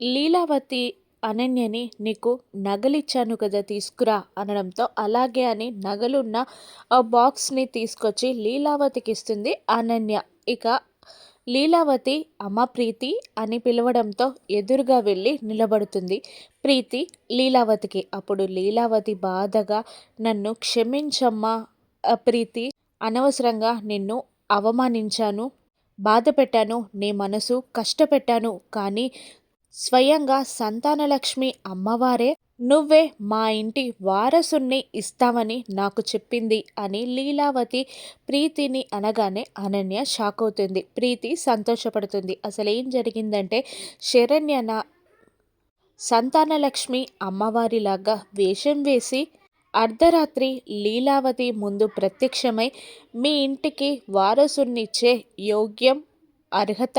లీలావతి అనన్యని నీకు నగలిచ్చాను కదా తీసుకురా అనడంతో అలాగే అని నగలున్న ఆ బాక్స్ని తీసుకొచ్చి లీలావతికి ఇస్తుంది అనన్య. ఇక లీలావతి అమ్మ ప్రీతి అని పిలవడంతో ఎదురుగా వెళ్ళి నిలబడుతుంది ప్రీతి లీలావతికి. అప్పుడు లీలావతి బాధగా నన్ను క్షమించమ్మా ప్రీతి. అనవసరంగా నిన్ను అవమానించాను బాధ పెట్టాను నీ మనసు కష్టపెట్టాను కానీ స్వయంగా సంతానలక్ష్మి అమ్మవారే నువ్వే మా ఇంటి వారసుణ్ణి ఇస్తావని నాకు చెప్పింది అని లీలావతి ప్రీతిని అనగానే అనన్య షాక్ అవుతుంది ప్రీతి సంతోషపడుతుంది. అసలు ఏం జరిగిందంటే శరణ్య నా సంతానలక్ష్మి అమ్మవారిలాగా వేషం వేసి అర్ధరాత్రి లీలావతి ముందు ప్రత్యక్షమై మీ ఇంటికి వారసునిచ్చే యోగ్యం అర్హత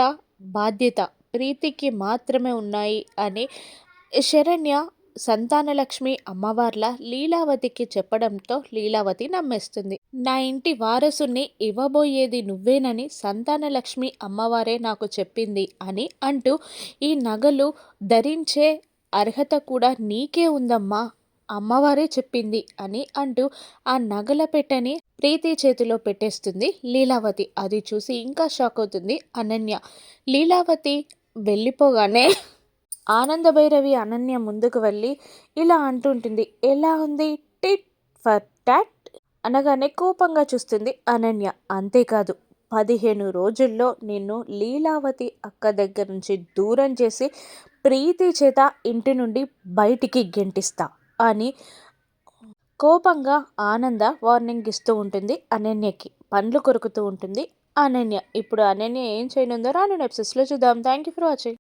బాధ్యత ప్రీతికి మాత్రమే ఉన్నాయి అని శరణ్య సంతానలక్ష్మి అమ్మవార్ల లీలావతికి చెప్పడంతో లీలావతి నమ్మేస్తుంది. నా ఇంటి వారసుని ఇవ్వబోయేది నువ్వేనని సంతానలక్ష్మి అమ్మవారే నాకు చెప్పింది అని అంటూ ఈ నగలు ధరించే అర్హత కూడా నీకే ఉందమ్మా అమ్మవారే చెప్పింది అని అంటూ ఆ నగల పెట్టని ప్రీతి చేతిలో పెట్టేస్తుంది లీలావతి. అది చూసి ఇంకా షాక్ అవుతుంది అనన్య. లీలావతి వెళ్ళిపోగానే ఆనందభైరవి అనన్య ముందుకు వెళ్ళి ఇలా అంటుంటుంది ఎలా ఉంది? టిట్ ఫర్ టాట్ అనగానే కోపంగా చూస్తుంది అనన్య. అంతేకాదు పదిహేను రోజుల్లో నిన్ను లీలావతి అక్క దగ్గర నుంచి దూరం చేసి ప్రీతి చేత ఇంటి నుండి బయటికి గెంటిస్తా అని కోపంగా ఆనంద వార్నింగ్ ఇస్తూ ఉంటుంది అనన్యకి. పండ్లు కొరుకుతూ ఉంటుంది. అనన్య. ఇప్పుడు అనన్య ఏం చేయనుందో రానున్న ఎపిసోడ్స్లో చూద్దాం. Thank you for watching